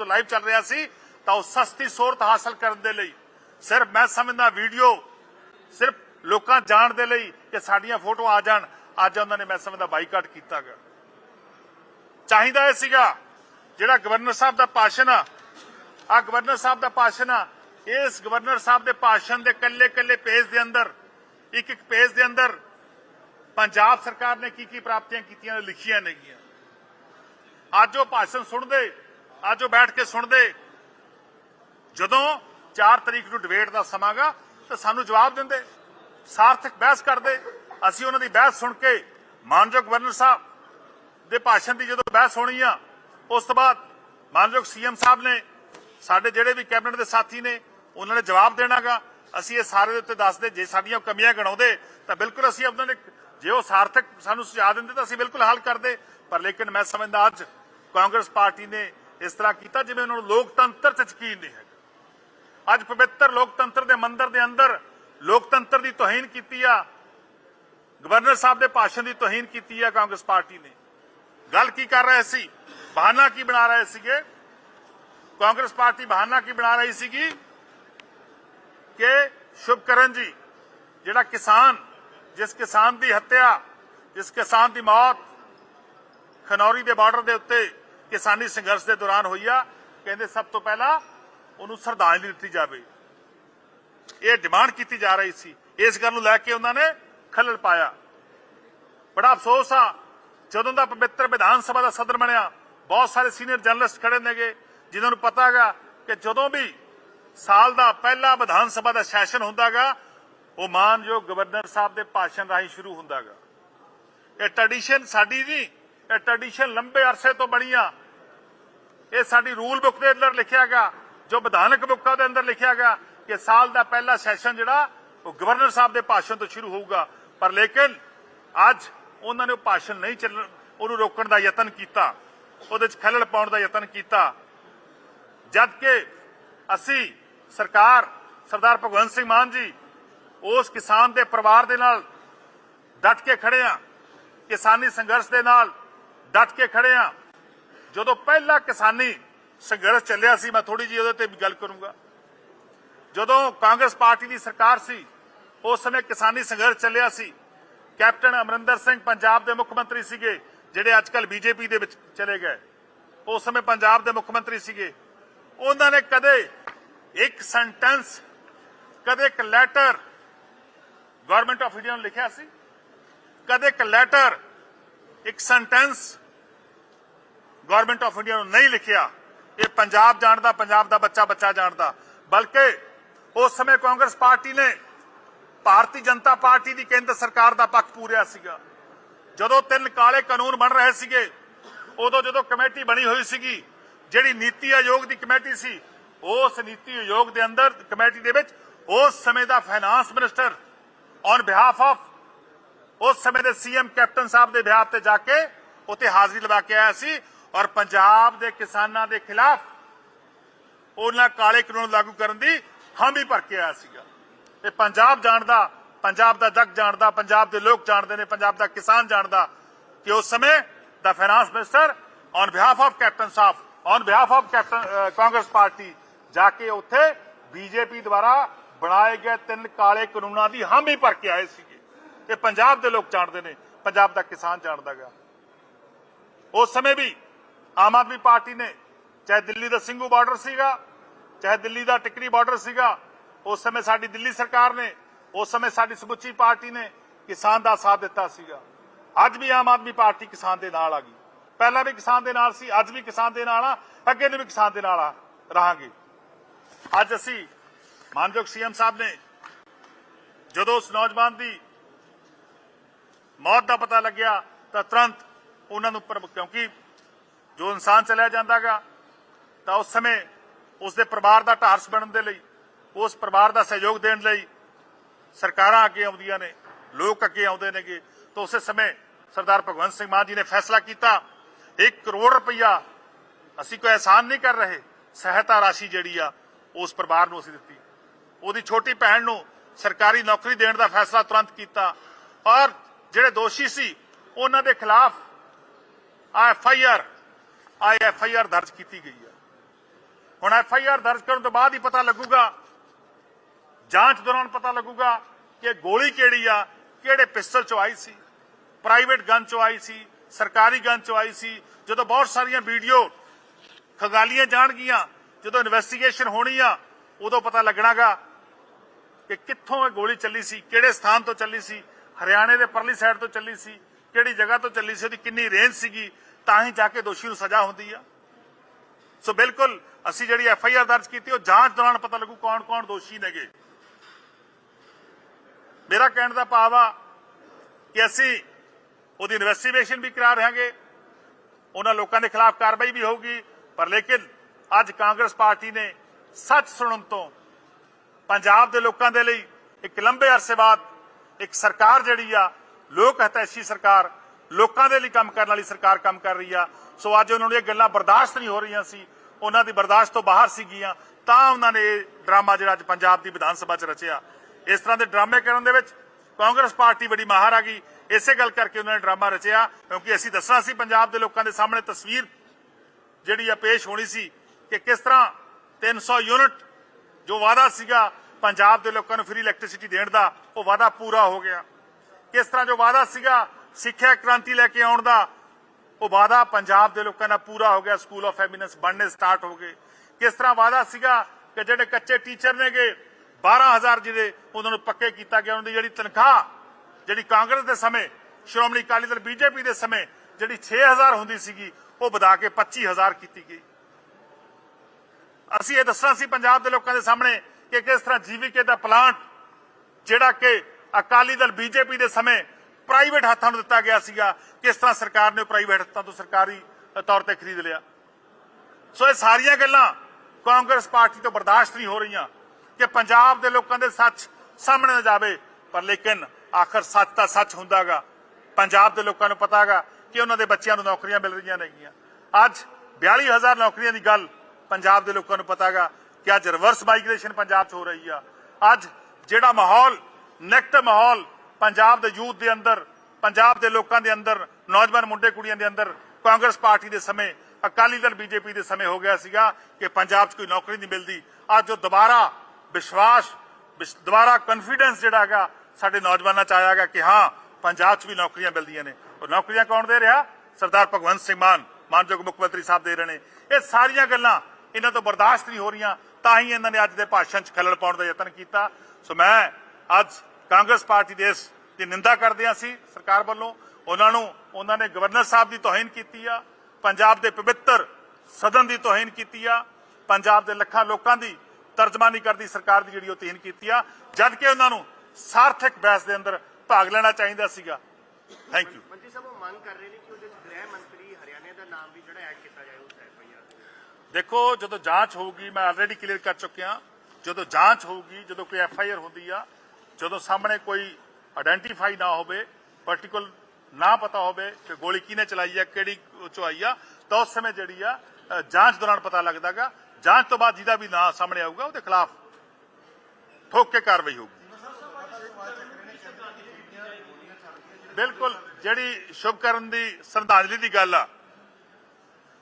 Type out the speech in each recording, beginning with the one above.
Live ਚੱਲ ਰਿਹਾ ਸੀ, ਤਾਂ ਉਹ ਸਸਤੀ ਸੂਰਤ ਹਾਸਲ ਕਰਨ ਦੇ ਲਈ, ਸਿਰਫ ਮੈਂ ਸਮਝਦਾ ਵੀਡੀਓ ਸਿਰਫ ਲੋਕਾਂ ਜਾਣ ਦੇ ਲਈ ਕਿ ਸਾਡੀਆਂ ਫੋਟੋ ਆ ਜਾਣ, ਅੱਜ ਉਹਨਾਂ ਨੇ ਮੈਂ ਸਮਝਦਾ ਬਾਈਕਾਟ ਕੀਤਾ ਗਿਆ ਚਾਹੀਦਾ ਇਹ ਸੀਗਾ, ਜਿਹੜਾ ਗਵਰਨਰ ਸਾਹਿਬ ਦਾ ਭਾਸ਼ਣ ਆ ਆ ਗਵਰਨਰ ਸਾਹਿਬ ਦਾ ਭਾਸ਼ਣ ਆ, ਇਸ ਗਵਰਨਰ ਸਾਹਿਬ ਦੇ ਭਾਸ਼ਣ ਦੇ ਕੱਲੇ ਕੱਲੇ ਪੇਜ ਦੇ ਅੰਦਰ ਇੱਕ ਇੱਕ ਪੇਜ ਦੇ ਅੰਦਰ ਪੰਜਾਬ ਸਰਕਾਰ ਨੇ ਕੀ ਕੀ ਪ੍ਰਾਪਤੀਆਂ ਕੀਤੀਆਂ ਲਿਖੀਆਂ ਨੇਗੀਆਂ। ਅੱਜ ਉਹ ਭਾਸ਼ਣ ਸੁਣਦੇ ਅੱਜ ਉਹ ਬੈਠ ਕੇ ਸੁਣਦੇ। ਜਦੋਂ 4 ਤਰੀਕ ਨੂੰ ਡਿਬੇਟ ਦਾ ਸਮਾਂਗਾ ਤਾਂ ਸਾਨੂੰ ਜਵਾਬ ਦਿੰਦੇ। ਸਾਰਥਕ ਬਹਿਸ ਕਰਦੇ। ਅਸੀਂ ਉਹਨਾਂ ਦੀ ਬਹਿਸ ਸੁਣ ਕੇ ਮਾਨਯੋਗ ਗਵਰਨਰ ਸਾਹਿਬ ਦੇ ਭਾਸ਼ਣ ਦੀ ਜਦੋਂ ਬਹਿਸ ਹੋਣੀ ਆ, ਉਸ ਤੋਂ ਬਾਅਦ ਮਾਨਯੋਗ ਸੀਐਮ ਸਾਹਿਬ ਨੇ, ਸਾਡੇ ਜਿਹੜੇ ਵੀ ਕੈਬਨਿਟ ਦੇ ਸਾਥੀ ਨੇ, ਉਹਨਾਂ ਨੇ ਜਵਾਬ ਦੇਣਾਗਾ ਅਸੀਂ ਇਹ ਸਾਰੇ ਦੇ ਉੱਤੇ ਦੱਸਦੇ, ਜੇ ਸਾਡੀਆਂ ਕਮੀਆਂ ਗਣਾਉਂਦੇ, ਤਾਂ ਬਿਲਕੁਲ ਅਸੀਂ ਉਹਨਾਂ ਨੇ ਜੇ ਉਹ ਸਾਰਥਕ ਸਾਨੂੰ ਸੁਝਾਅ ਦਿੰਦੇ, ਤਾਂ ਅਸੀਂ ਬਿਲਕੁਲ ਹੱਲ ਕਰਦੇ। ਪਰ ਲੇਕਿਨ ਮੈਂ ਸਮਝਦਾ ਅੱਜ ਕਾਂਗਰਸ ਪਾਰਟੀ ਨੇ ਇਸ ਤਰ੍ਹਾਂ ਕੀਤਾ ਜਿਵੇਂ ਉਹਨਾਂ ਨੂੰ ਲੋਕਤੰਤਰ 'ਚ ਯਕੀਨ ਨਹੀਂ ਹੈਗਾ। ਅੱਜ ਪਵਿੱਤਰ ਲੋਕਤੰਤਰ ਦੇ ਮੰਦਰ ਦੇ ਅੰਦਰ ਲੋਕਤੰਤਰ ਦੀ ਤੋਹੀਨ ਕੀਤੀ ਆ, ਗਵਰਨਰ ਸਾਹਿਬ ਦੇ ਭਾਸ਼ਣ ਦੀ ਤੋਹੀਨ ਕੀਤੀ ਆ, ਕਾਂਗਰਸ ਪਾਰਟੀ ਨੇ। ਗੱਲ ਕੀ ਕਰ ਰਹੇ ਸੀ? ਬਹਾਨਾ ਕੀ ਬਣਾ ਰਹੇ ਸੀਗੇ? ਕਾਂਗਰਸ ਪਾਰਟੀ ਬਹਾਨਾ ਕੀ ਬਣਾ ਰਹੀ ਸੀਗੀ? ਕਿ ਸ਼ੁਭਕਰਨ ਜੀ, ਜਿਹੜਾ ਕਿਸਾਨ, ਜਿਸ ਕਿਸਾਨ ਦੀ ਹੱਤਿਆ, ਜਿਸ ਕਿਸਾਨ ਦੀ ਮੌਤ ਖਨੌਰੀ ਦੇ ਬਾਰਡਰ ਦੇ ਉੱਤੇ ਕਿਸਾਨੀ ਸੰਘਰਸ਼ ਦੇ ਦੌਰਾਨ ਹੋਈ ਆ, ਕਹਿੰਦੇ ਸਭ ਤੋਂ ਪਹਿਲਾਂ ਉਹਨੂੰ ਸ਼ਰਧਾਂਜਲੀ ਦਿੱਤੀ ਜਾਵੇ। ਇਹ ਡਿਮਾਂਡ ਕੀਤੀ ਜਾ ਰਹੀ ਸੀ। ਇਸ ਗੱਲ ਨੂੰ ਲੈ ਕੇ ਉਹਨਾਂ ਨੇ ਖੱਲਲ ਪਾਇਆ। ਬੜਾ ਅਫਸੋਸ ਆ, ਜਦੋਂ ਦਾ ਪਵਿੱਤਰ ਵਿਧਾਨ ਸਭਾ ਦਾ ਸਦਰ ਬਣਿਆ, ਬਹੁਤ ਸਾਰੇ ਸੀਨੀਅਰ ਜਰਨਲਿਸਟ ਖੜੇ ਨੇਗੇ, ਜਿਨ੍ਹਾਂ ਨੂੰ ਪਤਾ ਹੈਗਾ ਕਿ ਜਦੋਂ ਵੀ ਸਾਲ ਦਾ ਪਹਿਲਾ ਵਿਧਾਨ ਸਭਾ ਦਾ ਸੈਸ਼ਨ ਹੁੰਦਾਗਾ, ਉਹ ਮਾਨਯੋਗ ਗਵਰਨਰ ਸਾਹਿਬ ਦੇ ਭਾਸ਼ਣ ਰਾਹੀਂ ਸ਼ੁਰੂ ਹੁੰਦਾਗਾ। ਇਹ ਟ੍ਰੈਡੀਸ਼ਨ ਸਾਡੀ ਨਹੀਂ ਇਹ ਟ੍ਰੈਡੀਸ਼ਨ ਲੰਬੇ ਅਰਸੇ ਤੋਂ ਬਣੀ ਆ ਇਹ ਸਾਡੀ ਰੂਲ ਬੁੱਕ ਦੇ ਅੰਦਰ ਲਿਖਿਆ ਗਿਆ, ਜੋ ਵਿਧਾਨਕ ਬੁੱਕਾਂ ਦੇ ਅੰਦਰ ਲਿਖਿਆ ਗਿਆ ਕਿ ਸਾਲ ਦਾ ਪਹਿਲਾ ਸੈਸ਼ਨ ਜਿਹੜਾ, ਉਹ ਗਵਰਨਰ ਸਾਹਿਬ ਦੇ ਭਾਸ਼ਣ ਤੋਂ ਸ਼ੁਰੂ ਹੋਊਗਾ। ਪਰ ਲੇਕਿਨ ਅੱਜ ਉਹਨਾਂ ਨੇ ਉਹ ਭਾਸ਼ਣ ਨਹੀਂ ਚੱਲਣ ਉਹਨੂੰ ਰੋਕਣ ਦਾ ਯਤਨ ਕੀਤਾ। ਉਹਦੇ 'ਚ ਖਲਲ ਪਾਉਣ ਦਾ ਯਤਨ ਕੀਤਾ। ਜਦ ਕਿ ਅਸੀਂ ਸਰਕਾਰ, ਸਰਦਾਰ ਭਗਵੰਤ ਸਿੰਘ ਮਾਨ ਜੀ, ਉਸ ਕਿਸਾਨ ਦੇ ਪਰਿਵਾਰ ਦੇ ਨਾਲ ਡਟ ਕੇ ਖੜੇ ਆ ਕਿਸਾਨੀ ਸੰਘਰਸ਼ ਦੇ ਨਾਲ ਡਟ ਕੇ ਖੜੇ ਆ। ਜਦੋਂ ਪਹਿਲਾ ਕਿਸਾਨੀ ਸੰਘਰਸ਼ ਚੱਲਿਆ ਸੀ, ਮੈਂ ਥੋੜੀ ਜਿਹੀ ਉਹਦੇ ਤੇ ਵੀ ਗੱਲ ਕਰੂੰਗਾ। ਜਦੋਂ ਕਾਂਗਰਸ ਪਾਰਟੀ ਦੀ ਸਰਕਾਰ ਸੀ, ਉਸ ਸਮੇਂ ਕਿਸਾਨੀ ਸੰਘਰਸ਼ ਚੱਲਿਆ ਸੀ। ਕੈਪਟਨ ਅਮਰਿੰਦਰ ਸਿੰਘ ਪੰਜਾਬ ਦੇ ਮੁੱਖ ਮੰਤਰੀ ਸੀਗੇ, ਜਿਹੜੇ ਅੱਜ ਕੱਲ ਬੀਜੇਪੀ ਦੇ ਵਿੱਚ ਚਲੇ ਗਏ। ਉਸ ਸਮੇਂ ਪੰਜਾਬ ਦੇ ਮੁੱਖ ਮੰਤਰੀ ਸੀਗੇ। ਉਹਨਾਂ ਨੇ ਕਦੇ ਇੱਕ ਸੈਂਟੈਂਸ, ਕਦੇ ਇੱਕ ਲੈਟਰ ਗਵਰਨਮੈਂਟ ਆਫ ਇੰਡੀਆ ਨੂੰ ਲਿਖਿਆ ਸੀ, ਕਦੇ ਇੱਕ ਲੈਟਰ ਇੱਕ ਸੈਂਟੈਂਸ ਗਵਰਨਮੈਂਟ ਆਫ ਇੰਡੀਆ ਨੂੰ ਨਹੀਂ ਲਿਖਿਆ। ਇਹ ਪੰਜਾਬ ਜਾਣਦਾ, ਪੰਜਾਬ ਦਾ ਬੱਚਾ ਬੱਚਾ ਜਾਣਦਾ। ਬਲਕਿ ਉਸ ਸਮੇਂ ਕਾਂਗਰਸ ਪਾਰਟੀ ਨੇ ਭਾਰਤੀ ਜਨਤਾ ਪਾਰਟੀ ਦੀ ਕੇਂਦਰ ਸਰਕਾਰ ਦਾ ਪੱਖ ਪੂਰਿਆ ਸੀਗਾ। ਜਦੋਂ ਤਿੰਨ ਕਾਲੇ ਕਾਨੂੰਨ ਬਣ ਰਹੇ ਸੀਗੇ, ਉਦੋਂ ਜਦੋਂ ਕਮੇਟੀ ਬਣੀ ਹੋਈ ਸੀਗੀ, ਜਿਹੜੀ ਨੀਤੀ ਆਯੋਗ ਦੀ ਕਮੇਟੀ ਸੀ, ਉਸ ਨੀਤੀ ਆਯੋਗ ਦੇ ਅੰਦਰ, ਕਮੇਟੀ ਦੇ ਵਿੱਚ ਉਸ ਸਮੇਂ ਦਾ finance minister on behalf of ਉਸ ਸਮੇਂ ਦੇ ਸੀਐਮ ਕੈਪਟਨ ਸਾਹਿਬ ਦੇ ਵਿਆਹ ਤੇ ਜਾ ਕੇ ਉੱਥੇ ਹਾਜ਼ਰੀ ਲਵਾ ਕੇ ਆਇਆ ਸੀ ਔਰ ਪੰਜਾਬ ਦੇ ਕਿਸਾਨਾਂ ਦੇ ਖਿਲਾਫ ਉਹਨਾਂ ਕਾਲੇ ਕਾਨੂੰਨ ਲਾਗੂ ਕਰਨ ਦੀ ਹਾਮੀ ਭਰ ਕੇ ਆਇਆ ਸੀਗਾ। ਇਹ ਪੰਜਾਬ ਜਾਣਦਾ, ਪੰਜਾਬ ਦਾ ਜੱਗ ਜਾਣਦਾ, ਪੰਜਾਬ ਦੇ ਲੋਕ ਜਾਣਦੇ ਨੇ, ਪੰਜਾਬ ਦਾ ਕਿਸਾਨ ਜਾਣਦਾ ਕਿ ਉਸ ਸਮੇਂ ਦਾ finance minister on behalf of captain Sahib on behalf of captain Congress party ਜਾ ਕੇ ਉੱਥੇ ਬੀਜੇਪੀ ਦੁਆਰਾ ਬਣਾਏ ਗਏ ਤਿੰਨ ਕਾਲੇ ਕਾਨੂੰਨਾਂ ਦੀ ਹਾਮੀ ਭਰ ਕੇ ਆਏ ਸੀਗੇ। ਇਹ ਪੰਜਾਬ ਦੇ ਲੋਕ ਜਾਣਦੇ ਨੇ, ਪੰਜਾਬ ਦਾ ਕਿਸਾਨ ਜਾਣਦਾ ਜਾਣਦਾਗਾ ਉਸ ਸਮੇਂ ਵੀ ਆਮ ਆਦਮੀ ਪਾਰਟੀ ਨੇ, ਚਾਹੇ ਦਿੱਲੀ ਦਾ ਸਿੰਘੂ ਬਾਰਡਰ ਸੀਗਾ, ਚਾਹੇ ਦਿੱਲੀ ਦਾ ਟਿਕਰੀ ਬਾਰਡਰ ਸੀਗਾ, ਉਸ ਸਮੇਂ ਸਾਡੀ ਦਿੱਲੀ ਸਰਕਾਰ ਨੇ, ਉਸ ਸਮੇਂ ਸਾਡੀ ਸਮੁੱਚੀ ਪਾਰਟੀ ਨੇ ਕਿਸਾਨ ਦਾ ਸਾਥ ਦਿੱਤਾ ਸੀਗਾ। ਅੱਜ ਵੀ ਆਮ ਆਦਮੀ ਪਾਰਟੀ ਕਿਸਾਨ ਦੇ ਨਾਲ ਆ ਗਈ। ਪਹਿਲਾਂ ਵੀ ਕਿਸਾਨ ਦੇ ਨਾਲ ਸੀ, ਅੱਜ ਵੀ ਕਿਸਾਨ ਦੇ ਨਾਲ ਆ, ਅੱਗੇ ਨੂੰ ਵੀ ਕਿਸਾਨ ਦੇ ਨਾਲ ਆ, ਰਹਾਂਗੇ। ਅੱਜ ਅਸੀਂ ਮਾਨਯੋਗ ਸੀਐਮ ਸਾਹਿਬ ਨੇ, ਜਦੋਂ ਉਸ ਨੌਜਵਾਨ ਦੀ ਮੌਤ ਦਾ ਪਤਾ ਲੱਗਿਆ ਤਾਂ ਤੁਰੰਤ ਉਹਨਾਂ ਨੂੰ ਪਰ- ਕਿਉਂਕਿ ਜੋ ਇਨਸਾਨ ਚਲਿਆ ਜਾਂਦਾਗਾ, ਤਾਂ ਉਸ ਸਮੇਂ ਉਸ ਦੇ ਪਰਿਵਾਰ ਦਾ ਢਾਰਸ ਬਣਨ ਦੇ ਲਈ, ਉਸ ਪਰਿਵਾਰ ਦਾ ਸਹਿਯੋਗ ਦੇਣ ਲਈ ਸਰਕਾਰਾਂ ਅੱਗੇ ਆਉਂਦੀਆਂ ਨੇ, ਲੋਕ ਅੱਗੇ ਆਉਂਦੇ ਨੇਗੇ। ਤਾਂ ਉਸੇ ਸਮੇਂ ਸਰਦਾਰ ਭਗਵੰਤ ਸਿੰਘ ਮਾਨ ਜੀ ਨੇ ਫੈਸਲਾ ਕੀਤਾ 1 ਕਰੋੜ ਰੁਪਈਆ ਅਸੀਂ ਕੋਈ ਅਹਿਸਾਨ ਨਹੀਂ ਕਰ ਰਹੇ, ਸਹਾਇਤਾ ਰਾਸ਼ੀ ਜਿਹੜੀ ਆ, ਉਸ ਪਰਿਵਾਰ ਨੂੰ ਅਸੀਂ ਦਿੱਤੀ। ਉਹਦੀ ਛੋਟੀ ਭੈਣ ਨੂੰ ਸਰਕਾਰੀ ਨੌਕਰੀ ਦੇਣ ਦਾ ਫੈਸਲਾ ਤੁਰੰਤ ਕੀਤਾ, ਔਰ ਜਿਹੜੇ ਦੋਸ਼ੀ ਸੀ, ਉਹਨਾਂ ਦੇ ਖਿਲਾਫ F I R F I R ਦਰਜ ਕੀਤੀ ਗਈ ਹੈ। ਹੁਣ ਐਫ ਆਈ ਆਰ ਦਰਜ ਕਰਨ ਤੋਂ ਬਾਅਦ ਹੀ ਪਤਾ ਲੱਗੂਗਾ, ਜਾਂਚ ਦੌਰਾਨ ਪਤਾ ਲੱਗੂਗਾ ਕਿ ਗੋਲੀ ਕਿਹੜੀ ਆ, ਕਿਹੜੇ ਪਿਸਟਲ ਚੋਂ ਆਈ ਸੀ, ਪ੍ਰਾਈਵੇਟ ਗਨ ਚੋਂ ਆਈ ਸੀ, ਸਰਕਾਰੀ ਗਨ ਚੋਂ ਆਈ ਸੀ। ਜਦੋਂ ਬਹੁਤ ਸਾਰੀਆਂ ਵੀਡੀਓ ਖਗਾਲੀਆਂ ਜਾਣਗੀਆਂ, ਜਦੋਂ ਇਨਵੈਸਟੀਗੇਸ਼ਨ ਹੋਣੀ ਆ, ਉਦੋਂ ਪਤਾ ਲੱਗਣਾਗਾ ਕਿ ਕਿੱਥੋਂ ਇਹ ਗੋਲੀ ਚੱਲੀ ਸੀ, ਕਿਹੜੇ ਸਥਾਨ ਤੋਂ ਚੱਲੀ ਸੀ ਹਰਿਆਣੇ ਦੇ ਪਰਲੀ ਸਾਈਡ ਤੋਂ ਚੱਲੀ ਸੀ, ਕਿਹੜੀ ਜਗ੍ਹਾ ਤੋਂ ਚੱਲੀ ਸੀ, ਉਹਦੀ ਕਿੰਨੀ ਰੇਂਜ ਸੀਗੀ, ਤਾਂ ਹੀ ਜਾ ਕੇ ਦੋਸ਼ੀ ਨੂੰ ਸਜ਼ਾ ਹੁੰਦੀ ਆ। ਸੋ ਬਿਲਕੁਲ, ਅਸੀਂ ਜਿਹੜੀ ਐਫ ਆਈ ਆਰ ਦਰਜ ਕੀਤੀ, ਉਹ ਜਾਂਚ ਦੌਰਾਨ ਪਤਾ ਲੱਗੂ ਕੌਣ ਕੌਣ ਦੋਸ਼ੀ ਨੇਗੇ। ਮੇਰਾ ਕਹਿਣ ਦਾ ਭਾਵ ਆ ਕਿ ਅਸੀਂ ਉਹਦੀ ਇਨਵੈਸਟੀਗੇਸ਼ਨ ਵੀ ਕਰਾ ਰਹਾਂਗੇ ਉਹਨਾਂ ਲੋਕਾਂ ਦੇ ਖਿਲਾਫ ਕਾਰਵਾਈ ਵੀ ਹੋਊਗੀ, ਪਰ ਲੇਕਿਨ ਅੱਜ ਕਾਂਗਰਸ ਪਾਰਟੀ ਨੇ ਸੱਚ ਸੁਣਨ ਤੋਂ ਪੰਜਾਬ ਦੇ ਲੋਕਾਂ ਦੇ ਲਈ ਇੱਕ ਲੰਬੇ ਅਰਸੇ ਬਾਅਦ ਇੱਕ ਸਰਕਾਰ ਜਿਹੜੀ ਆ, ਲੋਕ ਹਤੈਸ਼ੀ ਸਰਕਾਰ, ਲੋਕਾਂ ਦੇ ਲਈ ਕੰਮ ਕਰਨ ਵਾਲੀ ਸਰਕਾਰ ਕੰਮ ਕਰ ਰਹੀ ਆ। ਸੋ ਅੱਜ ਉਹਨਾਂ ਨੂੰ ਇਹ ਗੱਲਾਂ ਬਰਦਾਸ਼ਤ ਨਹੀਂ ਹੋ ਰਹੀਆਂ ਸੀ। ਉਹਨਾਂ ਦੀ ਬਰਦਾਸ਼ਤ ਤੋਂ ਬਾਹਰ ਸੀਗੀਆਂ। ਤਾਂ ਉਹਨਾਂ ਨੇ ਇਹ ਡਰਾਮਾ ਜਿਹੜਾ ਅੱਜ ਪੰਜਾਬ ਦੀ ਵਿਧਾਨ ਸਭਾ 'ਚ ਰਚਿਆ। ਇਸ ਤਰ੍ਹਾਂ ਦੇ ਡਰਾਮੇ ਕਰਨ ਦੇ ਵਿੱਚ ਕਾਂਗਰਸ ਪਾਰਟੀ ਬੜੀ ਮਾਹਰ ਆ ਗਈ। ਇਸੇ ਗੱਲ ਕਰਕੇ ਉਹਨਾਂ ਨੇ ਡਰਾਮਾ ਰਚਿਆ। ਕਿਉਂਕਿ ਅਸੀਂ ਦੱਸਣਾ ਸੀ ਪੰਜਾਬ ਦੇ ਲੋਕਾਂ ਦੇ ਸਾਹਮਣੇ ਤਸਵੀਰ ਜਿਹੜੀ ਆ ਪੇਸ਼ ਹੋਣੀ ਸੀ ਕਿ ਕਿਸ ਤਰ੍ਹਾਂ 300 ਯੂਨਿਟ ਜੋ ਵਾਅਦਾ ਸੀਗਾ ਪੰਜਾਬ ਦੇ ਲੋਕਾਂ ਨੂੰ ਫ੍ਰੀ ਇਲੈਕਟ੍ਰਿਸਿਟੀ ਦੇਣ ਦਾ ਉਹ ਵਾਅਦਾ ਪੂਰਾ ਹੋ ਗਿਆ। ਕਿਸ ਤਰ੍ਹਾਂ ਜੋ ਵਾਅਦਾ ਸੀਗਾ, ਸਿੱਖਿਆ ਕ੍ਰਾਂਤੀ ਲੈ ਕੇ ਆਉਣ ਦਾ, ਉਹ ਵਾਅਦਾ ਪੰਜਾਬ ਦੇ ਲੋਕਾਂ ਦਾ ਪੂਰਾ ਹੋ ਗਿਆ ਸਕੂਲ ਆਫ ਐਮਿਨੈਂਸ ਬਣਨੇ ਸਟਾਰਟ ਹੋ ਗਏ। ਕਿਸ ਤਰ੍ਹਾਂ ਵਾਅਦਾ ਸੀਗਾ ਕਿ ਜਿਹੜੇ ਕੱਚੇ ਟੀਚਰ ਨੇਗੇ 12000 ਜਿਹੜੇ ਉਹਨਾਂ ਨੂੰ ਪੱਕੇ ਕੀਤਾ ਗਿਆ, ਉਹਨਾਂ ਦੀ ਜਿਹੜੀ ਤਨਖਾਹ, ਜਿਹੜੀ ਕਾਂਗਰਸ ਦੇ ਸਮੇਂ, ਸ਼੍ਰੋਮਣੀ ਅਕਾਲੀ ਦਲ ਬੀਜੇਪੀ ਦੇ ਸਮੇਂ ਜਿਹੜੀ 6000 ਹੁੰਦੀ ਸੀਗੀ, ਉਹ ਵਧਾ ਕੇ 25000 ਕੀਤੀ ਗਈ। ਅਸੀਂ ਇਹ ਦੱਸਣਾ ਸੀ, ਪੰਜਾਬ ਦੇ ਲੋਕਾਂ ਦੇ ਸਾਹਮਣੇ ਕਿ ਕਿਸ ਤਰ੍ਹਾਂ ਜੀਵੀਕੇ ਦਾ ਪਲਾਂਟ, ਜਿਹੜਾ ਕਿ ਅਕਾਲੀ ਦਲ ਬੀਜੇਪੀ ਦੇ ਸਮੇਂ ਪ੍ਰਾਈਵੇਟ ਹੱਥਾਂ ਨੂੰ ਦਿੱਤਾ ਗਿਆ ਸੀਗਾ, ਕਿਸ ਤਰ੍ਹਾਂ ਸਰਕਾਰ ਨੇ ਪ੍ਰਾਈਵੇਟ ਹੱਥਾਂ ਤੋਂ ਸਰਕਾਰੀ ਤੌਰ ਤੇ ਖਰੀਦ ਲਿਆ। ਸੋ ਇਹ ਸਾਰੀਆਂ ਗੱਲਾਂ ਕਾਂਗਰਸ ਪਾਰਟੀ ਤੋਂ ਬਰਦਾਸ਼ਤ ਨਹੀਂ ਹੋ ਰਹੀਆਂ ਕਿ ਪੰਜਾਬ ਦੇ ਲੋਕਾਂ ਦੇ ਸੱਚ ਸਾਹਮਣੇ ਨਾ ਜਾਵੇ, ਪਰ ਲੇਕਿਨ ਆਖਰ ਸੱਚ ਤਾਂ ਸੱਚ ਹੁੰਦਾਗਾ। ਪੰਜਾਬ ਦੇ ਲੋਕਾਂ ਨੂੰ ਪਤਾਗਾ ਕਿ ਉਹਨਾਂ ਦੇ ਬੱਚਿਆਂ ਨੂੰ ਨੌਕਰੀਆਂ ਮਿਲ ਰਹੀਆਂ ਨੇਗੀਆਂ। ਅੱਜ 42000 ਨੌਕਰੀਆਂ ਦੀ ਗੱਲ ਪੰਜਾਬ ਦੇ ਲੋਕਾਂ ਨੂੰ ਪਤਾਗਾ ਕਿ ਅੱਜ ਰਿਵਰਸ ਮਾਈਗ੍ਰੇਸ਼ਨ ਪੰਜਾਬ 'ਚ ਹੋ ਰਹੀ ਆ? ਅੱਜ ਜਿਹੜਾ ਮਾਹੌਲ ਨੈਗੇਟਿਵ ਮਾਹੌਲ ਪੰਜਾਬ ਦੇ ਯੂਥ ਦੇ ਅੰਦਰ, ਪੰਜਾਬ ਦੇ ਲੋਕਾਂ ਦੇ ਅੰਦਰ, ਨੌਜਵਾਨ ਮੁੰਡੇ ਕੁੜੀਆਂ ਦੇ ਅੰਦਰ, ਕਾਂਗਰਸ ਪਾਰਟੀ ਦੇ ਸਮੇਂ, ਅਕਾਲੀ ਦਲ ਬੀਜੇਪੀ ਦੇ ਸਮੇਂ ਹੋ ਗਿਆ ਸੀਗਾ ਕਿ ਪੰਜਾਬ 'ਚ ਕੋਈ ਨੌਕਰੀ ਨਹੀਂ ਮਿਲਦੀ। ਅੱਜ ਜੋ ਦੁਬਾਰਾ ਵਿਸ਼ਵਾਸ ਦੁਬਾਰਾ ਕੌਨਫੀਡੈਂਸ ਜਿਹੜਾ ਹੈਗਾ ਸਾਡੇ ਨੌਜਵਾਨਾਂ 'ਚ ਆਇਆ ਹੈਗਾ ਕਿ ਹਾਂ, ਪੰਜਾਬ 'ਚ ਵੀ ਨੌਕਰੀਆਂ ਮਿਲਦੀਆਂ ਨੇ। ਉਹ ਨੌਕਰੀਆਂ ਕੌਣ ਦੇ ਰਿਹਾ? ਸਰਦਾਰ ਭਗਵੰਤ ਸਿੰਘ ਮਾਨ, ਮਾਨਯੋਗ ਮੁੱਖ ਮੰਤਰੀ ਸਾਹਿਬ ਦੇ ਰਹੇ ਨੇ। ਇਹ ਸਾਰੀਆਂ ਗੱਲਾਂ ਇਹਨਾਂ ਤੋਂ ਬਰਦਾਸ਼ਤ ਨਹੀਂ ਹੋ ਰਹੀਆਂ। ਤਾਂ ਹੀ ਇਹਨਾਂ ਨੇ ਅੱਜ ਦੇ ਭਾਸ਼ਣ 'ਚ ਖਲਲ ਪਾਉਣ ਦਾ ਯਤਨ ਕੀਤਾ। ਸੋ ਮੈਂ ਅੱਜ ਕਾਂਗਰਸ ਪਾਰਟੀ ਦੇ ਇਸ ਦੀ ਨਿੰਦਾ ਕਰਦੇ ਹਾਂ ਅਸੀਂ ਸਰਕਾਰ ਵੱਲੋਂ। ਉਹਨਾਂ ਨੂੰ, ਉਹਨਾਂ ਨੇ ਗਵਰਨਰ ਸਾਹਿਬ ਦੀ ਤੋਹੀਨ ਕੀਤੀ ਆ, ਪੰਜਾਬ ਦੇ ਪਵਿੱਤਰ ਸਦਨ ਦੀ ਤੋਹੀਨ ਕੀਤੀ ਆ, ਪੰਜਾਬ ਦੇ ਲੱਖਾਂ ਲੋਕਾਂ ਦੀ ਤਰਜਮਾਨੀ ਕਰਦੀ ਸਰਕਾਰ ਦੀ ਜਿਹੜੀ ਉਹ ਤੋਹੀਨ ਕੀਤੀ ਆ। ਜਦ ਕਿ ਉਹਨਾਂ ਨੂੰ ਸਾਰਥਕ ਬਹਿਸ ਦੇ ਅੰਦਰ ਭਾਗ ਲੈਣਾ ਚਾਹੀਦਾ ਸੀਗਾ। ਥੈਂਕ ਯੂ ਮੰਤਰੀ ਸਾਹਿਬ, ਉਹ ਮੰਗ ਕਰ ਰਹੇ ਨੇ ਕਿ ਉਹਦੇ ਗ੍ਰਹਿ ਮੰਤਰੀ ਹਰਿਆਣਾ ਦਾ ਨਾਮ ਵੀ ਜਿਹੜਾ ਐਡ ਕੀਤਾ ਜਾਏ ਉਸ ਐਫਆਈਆਰ ਦੇਖੋ, ਜਦੋਂ ਜਾਂਚ ਹੋਊਗੀ, ਮੈਂ ਆਲਰੇਡੀ ਕਲੀਅਰ ਕਰ ਚੁੱਕਿਆ। ਜਦੋਂ ਜਾਂਚ ਹੋਊਗੀ, ਜਦੋਂ ਕੋਈ ਐਫ ਆਈ ਆਰ ਹੁੰਦੀ ਆ, ਜਦੋਂ ਸਾਹਮਣੇ ਕੋਈ ਆਇਡੈਂਟੀਫਾਈ ਨਾ ਹੋਵੇ ਪਾਰਟਿਕੂਲਰ ਨਾ ਪਤਾ ਹੋਵੇ ਕਿ ਗੋਲੀ ਕਿਹਨੇ ਚਲਾਈ ਆ, ਕਿਹੜੀ 'ਚੋਂ ਆਈ ਆ, ਤਾਂ ਉਸ ਸਮੇਂ ਜਿਹੜੀ ਆ ਜਾਂਚ ਦੌਰਾਨ ਪਤਾ ਲੱਗਦਾਗਾ। ਜਾਂਚ ਤੋਂ ਬਾਅਦ ਜਿਹਦਾ ਵੀ ਨਾਂ ਸਾਹਮਣੇ ਆਊਗਾ, ਉਹਦੇ ਖਿਲਾਫ ਠੋਕ ਕੇ ਕਾਰਵਾਈ ਹੋਊਗੀ। ਬਿਲਕੁਲ, ਜਿਹੜੀ ਸ਼ੁਭਕਰਨ ਦੀ ਸ਼ਰਧਾਂਜਲੀ ਦੀ ਗੱਲ ਆ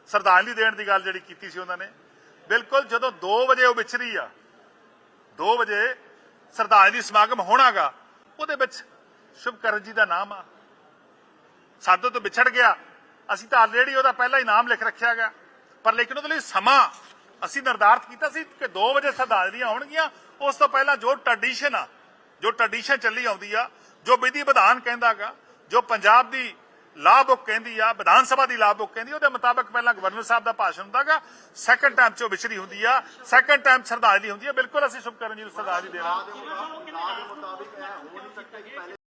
ਸ਼ਰਧਾਂਜਲੀ ਦੇਣ ਦੀ ਗੱਲ ਜਿਹੜੀ ਕੀਤੀ ਸੀ ਉਹਨਾਂ ਨੇ। ਬਿਲਕੁਲ ਜਦੋਂ 2 ਵਜੇ ਉਹ ਵਿਚਰੀ ਆ 2 ਵਜੇ ਸ਼ਰਧਾਂਜਲੀ ਸਮਾਗਮ ਹੋਣਾਗਾ, ਉਹਦੇ ਵਿੱਚ ਸ਼ੁਭਕਰਨ ਜੀ ਦਾ ਨਾਮ ਆ। ਸਾਡੇ ਤੋਂ ਵਿਛੜ ਗਿਆ। ਅਸੀਂ ਤਾਂ ਆਲਰੇਡੀ ਉਹਦਾ ਪਹਿਲਾਂ ਹੀ ਨਾਮ ਲਿਖ ਰੱਖਿਆ ਗਿਆ ਪਰ ਲੇਕਿਨ ਉਹਦੇ ਲਈ ਸਮਾਂ ਅਸੀਂ ਨਿਰਧਾਰਤ ਕੀਤਾ ਸੀ ਕਿ 2 ਵਜੇ ਸ਼ਰਧਾਂਜਲੀਆਂ ਹੋਣਗੀਆਂ ਉਸ ਤੋਂ ਪਹਿਲਾਂ ਜੋ ਟ੍ਰੈਡੀਸ਼ਨ ਆ, ਜੋ ਟ੍ਰੈਡੀਸ਼ਨ ਚੱਲੀ ਆਉਂਦੀ ਆ, ਜੋ ਵਿਧੀ ਵਿਧਾਨ ਕਹਿੰਦਾਗਾ ਜੋ ਪੰਜਾਬ ਦੀ ਲਾਅ ਬੁੱਕ ਕਹਿੰਦੀ ਆ, ਵਿਧਾਨ ਸਭਾ ਦੀ ਲਾ ਬੁੱਕ ਕਹਿੰਦੀ ਉਹਦੇ ਮੁਤਾਬਕ ਪਹਿਲਾਂ ਗਵਰਨਰ ਸਾਹਿਬ ਦਾ ਭਾਸ਼ਣ ਹੁੰਦਾਗਾ ਸੈਕੰਡ ਟਾਈਮ 'ਚ ਉਹ ਵਿਚਰੀ ਹੁੰਦੀ ਆ ਸੈਕੰਡ ਟਾਈਮ ਸ਼ਰਧਾਂਜਲੀ ਹੁੰਦੀ ਆ, ਬਿਲਕੁਲ ਅਸੀਂ ਸ਼ੁਭਕਰਨ ਜੀ ਨੂੰ ਸ਼ਰਧਾਂਜਲੀ ਦੇਣਾ